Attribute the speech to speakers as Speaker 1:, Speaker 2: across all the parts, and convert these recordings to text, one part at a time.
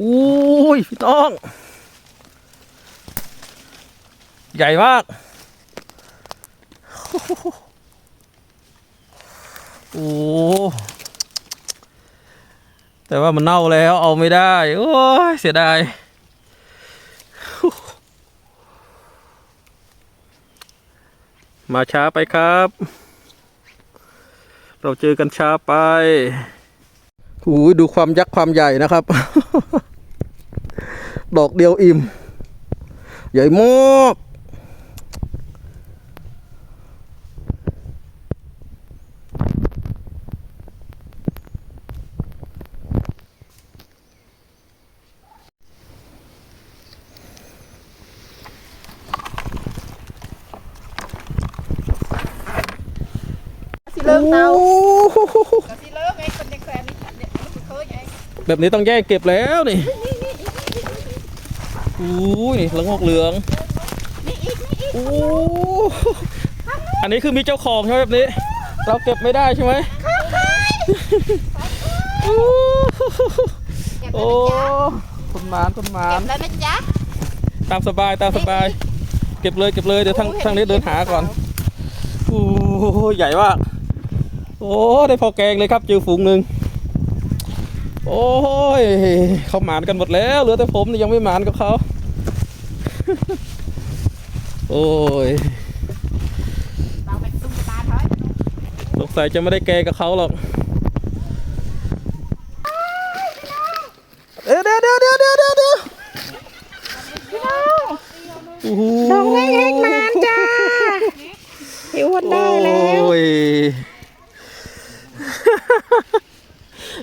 Speaker 1: อุ้ยพี่ต้อง ใหญ่มากโอ้แต่ว่ามันเน่าแล้วเอาไม่ได้ โอ้ยเสียดายมาช้าไปครับ เราเจอกันช้าไป หูยดูความยักษ์ความใหญ่นะครับ ดอกเดียวอิ่ม ใหญ่มาก
Speaker 2: สิเริ่มเตา
Speaker 1: โอ้โห
Speaker 2: ก็สิเริ่มไอ้ แบ
Speaker 1: บนี้ต้องแยกเก็บแล้วนี่อู้ยละงอกเหลือง
Speaker 2: นี่อีกนี่อีก
Speaker 1: โอ้อันนี้คือมีเจ้าของใช่ไหมแบบนี้ เราเก็บไม่ได้ใช่ไหมโอ้
Speaker 2: เก็บ
Speaker 1: โอ้
Speaker 2: แล้วนะจ๊ะ
Speaker 1: ต้นไม้ต้นไม้
Speaker 2: เก็บแล้วนะจ๊ะ
Speaker 1: ตามสบายตามสบาย เก็บเลยเก็บเลยเดี๋ยวทางทางนี้เดินหาก่อนโอ้ใหญ่มากโอ้ได้พอแกงเลยครับเจอฝูงหนึ่ง โอ้ยเขาหมานกันหมดแล้ว เหลือแต่ผมนี่ยังไม่หมานกับเขาโอ้ย
Speaker 2: เราไปตุ้มตาถอย
Speaker 1: สงสัยจะไม่ได้แกงกับเขาหรอกเดี๋ยวเดี๋ยวเดี๋ยวเดี๋ยวเดี๋ยวเดี๋ยวเดี๋ยวโอ้โห
Speaker 2: น้องเล็กๆมาจ้าหิวได้แล้ว
Speaker 1: โอ้ย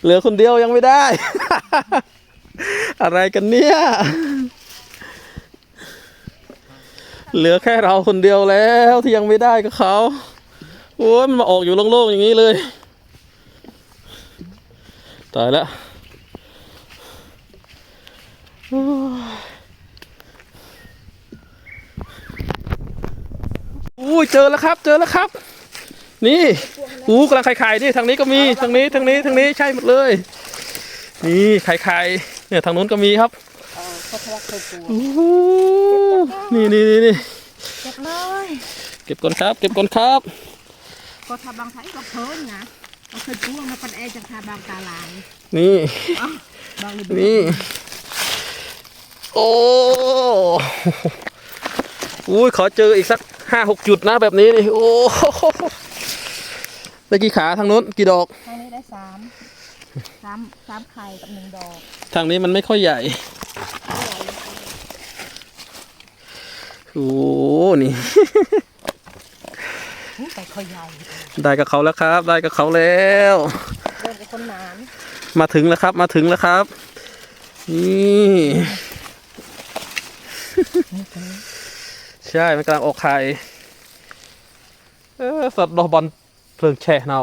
Speaker 1: เหลือคนเดียวยังไม่ได้ อะไรกันเนี่ย เหลือแค่เราคนเดียวแล้วที่ยังไม่ได้กับเขาโอ้ยมันมาออกอยู่โล่งๆอย่างนี้เลย ตายแล้วอู้เจอแล้วครับ เจอแล้วครับ นี่อู้กำลังไข่ๆนี่ทางนี้ก็มีทางนี้ทางนี้ทางนี้ใช่หมดเลย นี่ไข่ๆเนี่ยทางนู้นก็มีครับ
Speaker 2: เออเขาทะเลาะเคยปวด
Speaker 1: โอ้โหนี่นี่นี่นี่
Speaker 2: เก็บเลย
Speaker 1: เก็บก่อนครับ เก็บก่อนครับ
Speaker 2: ก็ทำบางไทยก็เพิ่นนะก็เคยปวงมาปันแอจังทาบางตาลาย
Speaker 1: นี่
Speaker 2: บางเลย
Speaker 1: นี่โอ้อุ้ยขอเจออีกสักห้าหกจุดนะแบบนี้นี่โอ้ ได้กี่ขาทางนู้นกี่ดอก
Speaker 2: ทางนี้ได้สามสามสามไข่กับหนึ่งดอก
Speaker 1: ทางนี้มันไม่ค่อยใหญ่โอ้นี่
Speaker 2: แต่ค่อยใหญ่
Speaker 1: ได้กับเขาแล้วครับ ได้กับเขาแล้ว
Speaker 2: เดินกับคนหนาน
Speaker 1: มาถึงแล้วครับ มาถึงแล้วครับ นี่ ใช่ มันกำลังออกไข่เออสัตว์ดอกบอลเพ ลิงแช่เนา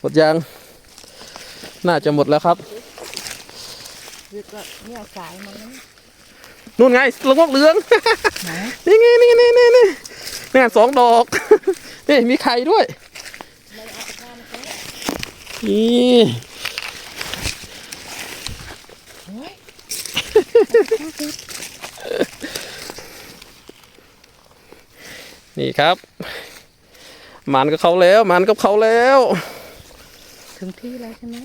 Speaker 1: หมดยังน่าจะหมดแล้วครับ
Speaker 2: คือก็เนี่ยสายมันนั้น
Speaker 1: นู่นไงละงอกเหลือง
Speaker 2: ไหน
Speaker 1: นี่ไงนี่นี่นี่นี่นี่สองดอกนี่มีไข่ด้วยนี่นี่ครับห มันกับเขาแล้วหมันกับเขาแล้ว
Speaker 2: ถึงที่แล้วใช่ไหม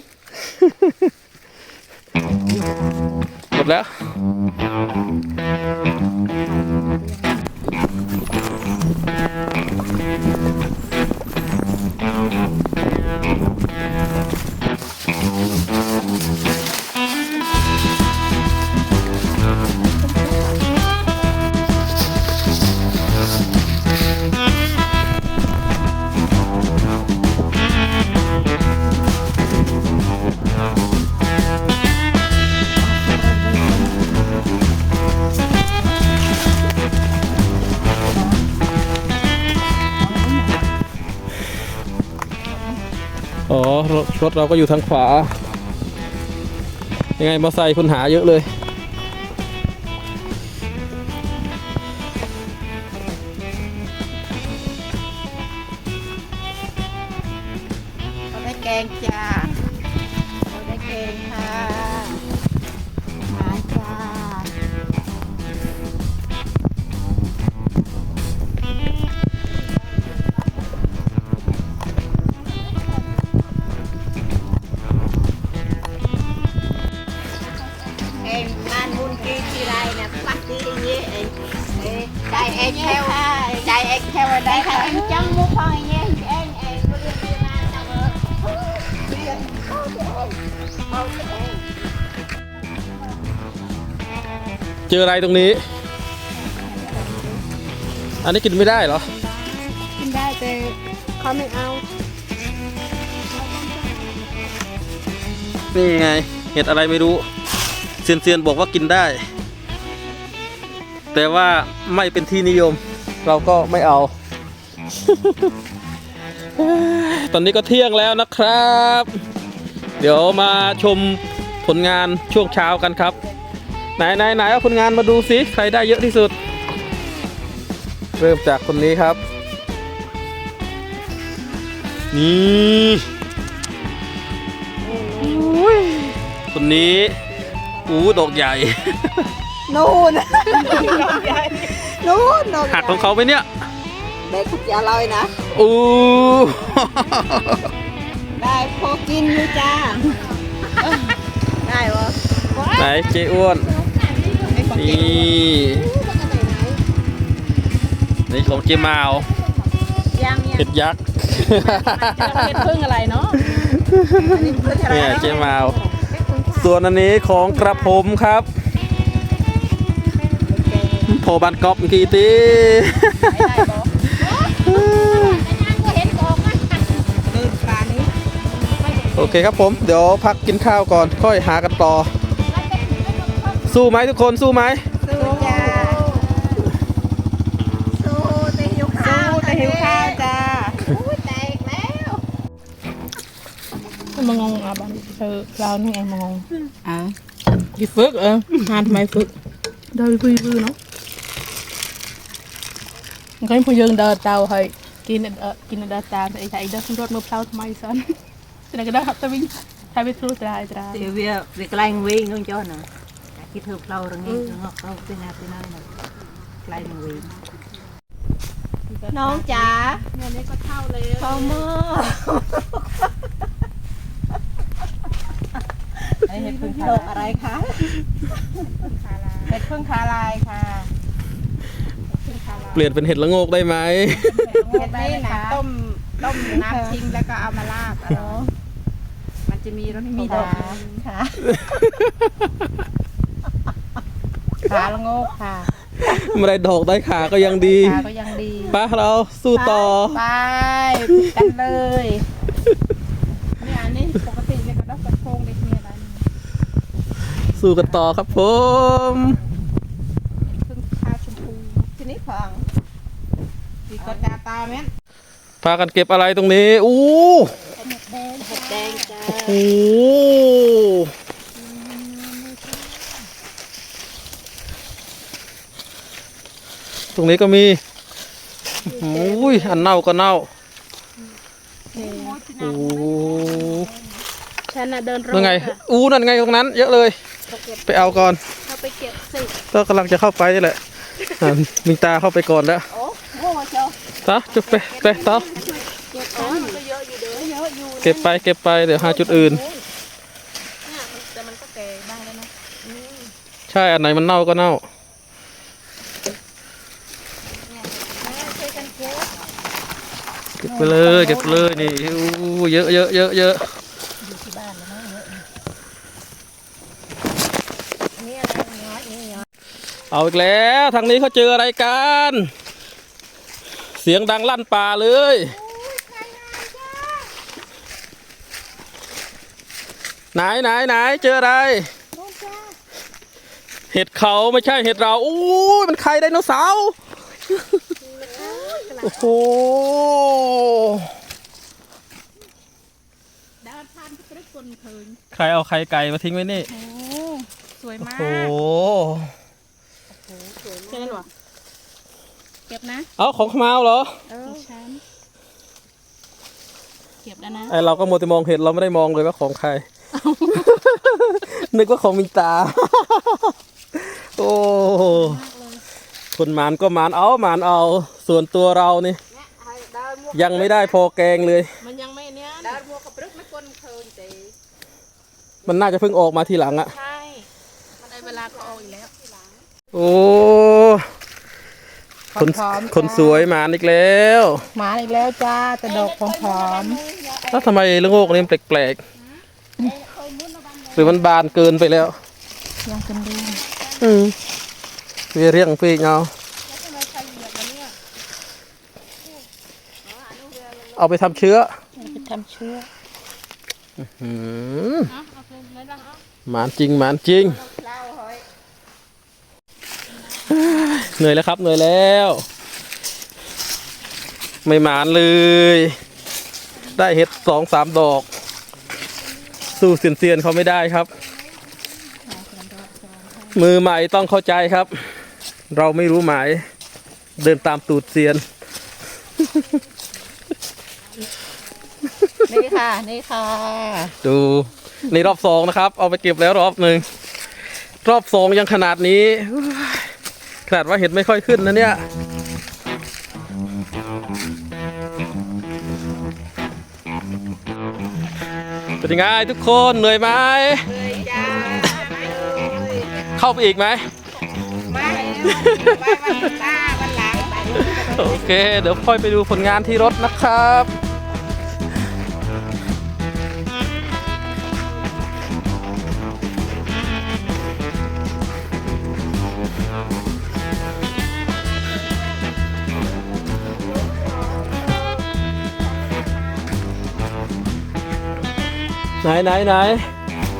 Speaker 1: หมดแล้วอ๋อ รถเราก็อยู่ทางขวา ยังไงมอเตอร์ไซค์คุณหาเยอะเลย
Speaker 2: ได้ค่ะจังมุกพอยเงี้ยเอ็งเอ็งเรียนเรียนมาจังเออเรียนเข้าตัวเองเข้าตัวเอง
Speaker 1: เจออะไรตรงนี้ อันนี้กินไม่ได้เหรอ
Speaker 2: กินได้แต่เขาไม่เอา
Speaker 1: นี่ไง เห็ดอะไรไม่รู้ เซียนเซียนๆบอกว่ากินได้ แต่ว่าไม่เป็นที่นิยม เราก็ไม่เอา ตอนนี้ก็เที่ยงแล้วนะครับ เดี๋ยวมาชมผลงานช่วงเช้ากันครับ ไหนไหนไหนเอาผลงานมาดูสิใครได้เยอะที่สุด เริ่มจากคนนี้ครับ นี่อุ้ยคนนี้อู้ดอกใหญ่
Speaker 2: นู่นนู่นน
Speaker 1: หักของเขาไหมเนี่ย
Speaker 2: เด็กขุดยาลอยนะ
Speaker 1: อู้
Speaker 2: ได้พอกินอยู่จ้า ได้วะ
Speaker 1: ไหนเจ้อ้วนนี่ นี่ของเจมาว
Speaker 2: ยังยัง
Speaker 1: เห็ดยักษ์
Speaker 2: เห็ดพึ่งอะไรเนาะ
Speaker 1: เนี่ยเจมาว ส่วนอันนี้ของกระผมครับโพบันกอบเมื่อกี้ตี
Speaker 2: คื
Speaker 1: เคครับผมเดี๋ยวพักกินข้าวก่อนค่อยหากันต่อ สู้ไหมทุกคนสู้ไหม
Speaker 2: สู้จ้าสู้แต่หิวข้าวแต่หิวข้าวจ้าอุ้ยแตกแล้ว
Speaker 3: มางงอะบ้านเธอเรานี่ไงมางง
Speaker 2: อะ
Speaker 3: ยี่ฝึกเออทานทำไมฝึกเดินคุยพื้เนาะมันก็ยังพยังเดินเตาให้กินเออกินเดินตามแต่ไอ้ไอ้เดินรถมือเปล่าทำไมสัน ฉะนั้นก็ได้หับตะวิงใช้ไปทะลุตรายตรา
Speaker 4: thì việc việc lành vì không cho nó cái thực lâu rồi nghe nó ngọc đâu tên nào tên nào này lành vì
Speaker 2: น้องจ๋า
Speaker 3: เงินนี้ก็เท่าเลย
Speaker 2: พอเมื่อ
Speaker 3: ไอ้เห็ดพึ่ง
Speaker 2: ดอกอะไรคะเห็ดพึ่งคาลายค่ะ
Speaker 1: เปลี่ยนเป็นเห็ดละโงกได้ไหม
Speaker 2: เห็ดนี่นะต้มต้มน้ำทิ้งแล้วก็เอามาลาบเอามัน จะมีรสมีดอกค่ะขาละโงกค่ะ
Speaker 1: ไม่ได้ดอกได้ขาก็ยังดี
Speaker 2: ขาก็ยังดี
Speaker 1: ไป้าเราสู้ต่อ
Speaker 2: ไปกันเลยเนี่ยอันนี้ปกติเนี่ยก็ต้องกระโปรงเด็กเนี่ยอะไรนี่
Speaker 1: สู้กันต่อครับผม
Speaker 2: เพิ่งข้าวชมพูทีนี้พังดีก็ตาตาแม่น
Speaker 1: พากันเก็บอะไรตรงนี้อู้
Speaker 2: เห็ดแดงจ้า
Speaker 1: โอ้โหตรงนี้ก็มีโอ้ยอันเน่าก็เน่าโอ้โห
Speaker 3: ฉันน่ะเดินรถ
Speaker 1: นั่นไง อู้นั่นไงตรงนั้น เยอะเลย ไปเอาก่อน
Speaker 3: เขาไปเก็บสิ
Speaker 1: ก็กำลังจะเข้าไปนี่แหละอะมิงตาเข้าไปก่อนแล้ว
Speaker 2: โอ้โหเจ้า
Speaker 1: ตาจุดไปไปต่อ
Speaker 3: เก็
Speaker 1: บไปเก็บไปเดี๋ยวหาจุดอื่น
Speaker 3: เนี่ยแต่มันก็แก่บ้างแล้วนะ
Speaker 1: ใช่อันไหนมันเน่าก็เน่าเก็บไปเลยเก็บไปเลยนี่อู้เยอะเยอะเยอะเยอะเอาอีกแล้วทางนี้เขาเจออะไรกัน เสียงดังลั่นป่าเลย ไหนไหนไหนเจออะไร เห็ดเขาไม่ใช่เห็ดเราอู้ยมันไข่ไดโนเสาร์โอ้โห
Speaker 3: ดาวทานก็ได้คนเคย
Speaker 1: ใครเอาไข่ไก่มาทิ้งไว้นี่
Speaker 3: โอ้สวย
Speaker 1: โอ้
Speaker 3: มาก
Speaker 1: โห
Speaker 3: ใช่ไหมหรอเก็บนะ
Speaker 1: เอาของขมาวเหรอ
Speaker 3: ของฉันเก็บแล้วนะ
Speaker 1: ไอเราก็มัวแต่มองเห็ดเราไม่ได้มองเลยว่าของใคร นึกว่าของมินตา โอ้คนหมานก็หมานเอาหมานเอา ส่วนตัวเรานี่ ยังไม่ได้พอแกงเลย
Speaker 3: มันยังไม่เนี้ย
Speaker 2: ดาวมัวกับปรึกไม่คนเคยเตะ
Speaker 1: มันน่าจะเพิ่งออกมาทีหลังอะ
Speaker 3: ใช่มันได้เวลาก็ออกอีกแล้ว
Speaker 1: โอ้คน
Speaker 3: ผอมๆ
Speaker 1: คน
Speaker 3: จ้า
Speaker 1: สวยมาอีกแล้ว
Speaker 3: มาอีกแล้วจ้าแต่ดอกผอม
Speaker 1: แล้วทำไมละโงกนี่มันแปลกๆ หรือมันบานเกินไปแล้ว
Speaker 3: ๆยังเป็นดู
Speaker 1: อืมเวียเรียงปีกเอาเอาไปทำเชื้อ
Speaker 3: ไปทำเชื้อ
Speaker 1: หืมหมานจริงหมานจริงเหนื่อยแล้วครับเหนื่อยแล้ว ไม่หมานเลย ได้เห็ดสองสามดอก สู้เซียนๆเขาไม่ได้ครับ มือใหม่ต้องเข้าใจครับ เราไม่รู้หมาย เดินตามตูดเซียน
Speaker 2: นี่ค่ะ นี่ค่ะ
Speaker 1: ดูนี่รอบสองนะครับ เอาไปเก็บแล้วรอบหนึ่งรอบสองยังขนาดนี้ ขนาดว่าเห็ดไม่ค่อยขึ้นนะเนี่ย เป็นยังไงทุกคนเหนื่อยไหม
Speaker 2: เลยจ้า
Speaker 1: เข้าไปอีกไหม
Speaker 2: มาไปวันหน้าวันหลัง
Speaker 1: โอเค เดี๋ยวค่อยไปดูผลงานที่รถนะครับ ไหนไหนไหน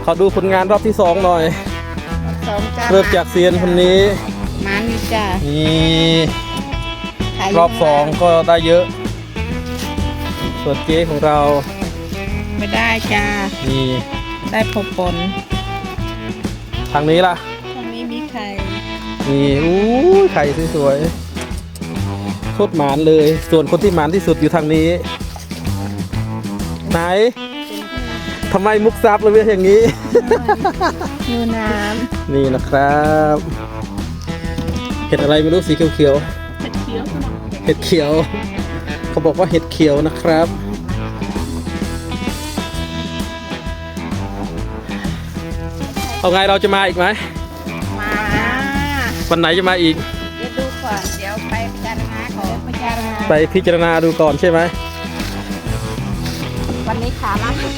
Speaker 1: ขอดูผลงานรอบที่สองหน่อย
Speaker 2: สองจ้า
Speaker 1: เริ่มจากเซียนคนนี้
Speaker 2: มันนี่จ้า
Speaker 1: นี่
Speaker 2: ขาย
Speaker 1: รอบสองก็ได้เยอะ ส่วนเจ๊ของเรา
Speaker 2: ไม่ได้จ้า
Speaker 1: นี่
Speaker 2: ได้พบปน
Speaker 1: ทางนี้ล่ะ
Speaker 2: ตรงนี้มีไข่
Speaker 1: นี่อู้ยไข่สวยๆโคตรหมานเลย ส่วนคนที่หมานที่สุดอยู่ทางนี้ ไหน ทำไมมุกซับเลยเว้ยอย่างนี้
Speaker 2: ยูน้
Speaker 1: นี่นะครับเห็ดอะไรไม่รู้สีเขียว
Speaker 3: เผ็ดเคี้ยว
Speaker 1: ๆเห็ดเขียว เขาบอกว่าเห็ดเขียวนะครับ เอาไงเราจะมาอีกไหมำ
Speaker 2: มา
Speaker 1: วันไหนจะมาอีก
Speaker 2: เดี๋ยวดูก่อน เดี๋ยวไปพิจารณาขอพิจารณา
Speaker 1: ไปพิจารณาดูก่อนใช่ไหม
Speaker 2: วันนี้ขาลักเห็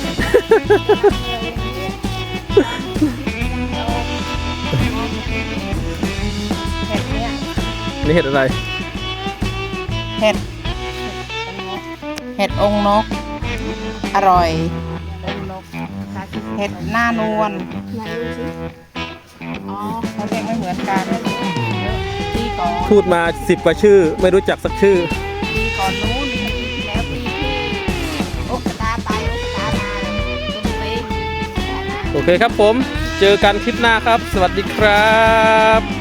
Speaker 2: ดเนี่ย
Speaker 1: นี่เห็ดอะไร
Speaker 2: เห็ด เห็ดองนก อร่อย เห็ดหน้านวล
Speaker 3: อ๋อ
Speaker 2: เขาเรียกไม่เหมือนกันปีก่อน
Speaker 1: พูดมาสิบกว่าชื่อ ไม่รู้จักสักชื่อ โอเคครับผม เจอกันคลิปหน้าครับ สวัสดีครับ